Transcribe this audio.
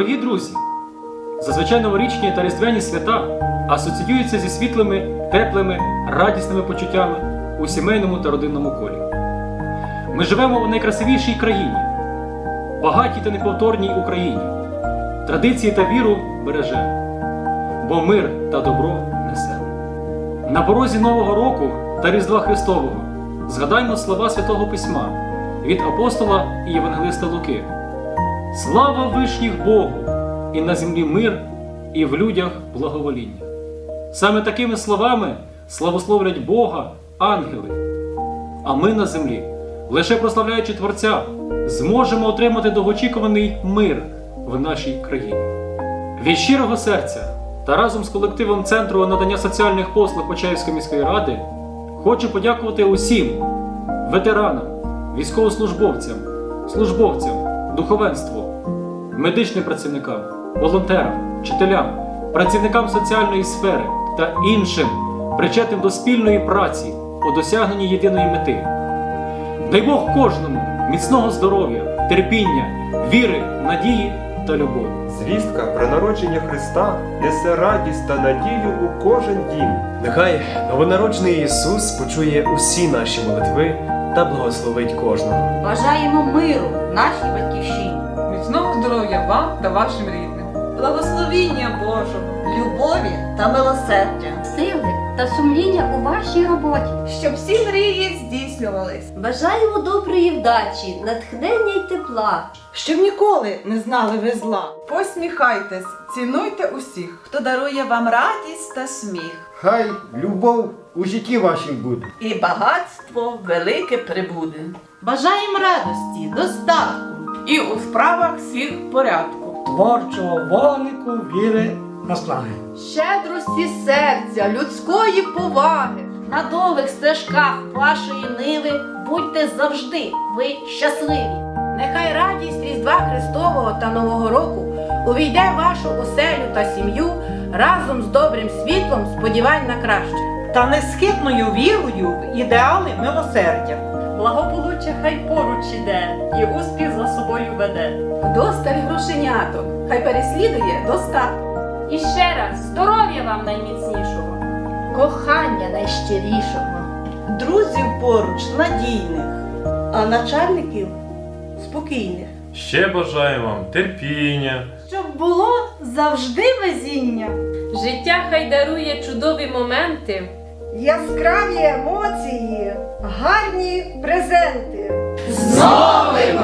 Дорогі друзі, зазвичай новорічні та різдвяні свята асоціюються зі світлими, теплими, радісними почуттями у сімейному та родинному колі. Ми живемо у найкрасивішій країні, багатій та неповторній Україні. Традиції та віру бережемо, бо мир та добро несемо. На порозі Нового року та Різдва Христового згадаймо слова Святого Письма від апостола і Євангелиста Луки. Слава вишніх Богу! І на землі мир, і в людях благовоління. Саме такими словами славословлять Бога ангели. А ми на землі, лише прославляючи Творця, зможемо отримати довгоочікуваний мир в нашій країні. Від щирого серця та разом з колективом Центру надання соціальних послуг Почаївської міської ради хочу подякувати усім ветеранам, військовослужбовцям, службовцям, духовенству, медичним працівникам, волонтерам, вчителям, працівникам соціальної сфери та іншим, причетним до спільної праці у досягненні єдиної мети. Дай Бог кожному міцного здоров'я, терпіння, віри, надії та любові. Звістка про народження Христа несе радість та надію у кожен дім. Нехай новонароджений Ісус почує усі наші молитви та благословить кожного. Бажаємо миру нашій батьківщині, Міцного здоров'я вам та вашим рідним. Благословіння Божого. любові та милосердя. сили та сумління у вашій роботі. щоб всі мрії здійснювались. Бажаємо доброї вдачі, натхнення й тепла. Щоб ніколи не знали ви зла. Посміхайтесь, цінуйте усіх, хто дарує вам радість та сміх. Хай любов у житті вашім буде. І багатство велике прибуде. Бажаємо радості, достатку. І у справах всіх порядку. Творчого вогнику віри наслаги. Щедрості серця, людської поваги. На довгих стежках вашої ниви будьте завжди ви щасливі. Нехай радість Різдва Христового та Нового року увійде в вашу оселю та сім'ю разом з добрим світлом сподівань на краще. Та несхитною вірою в ідеали милосердя. Благополуччя хай поруч іде і успіх за собою веде. Вдосталь грошеняток, хай переслідує достаток. І ще раз здоров'я вам найміцнішого, кохання найщирішого. Друзів поруч надійних, а начальників спокійних. Ще бажаю вам терпіння, Щоб було завжди везіння. Життя хай дарує чудові моменти. Яскраві емоції, гарні презенти. З Новим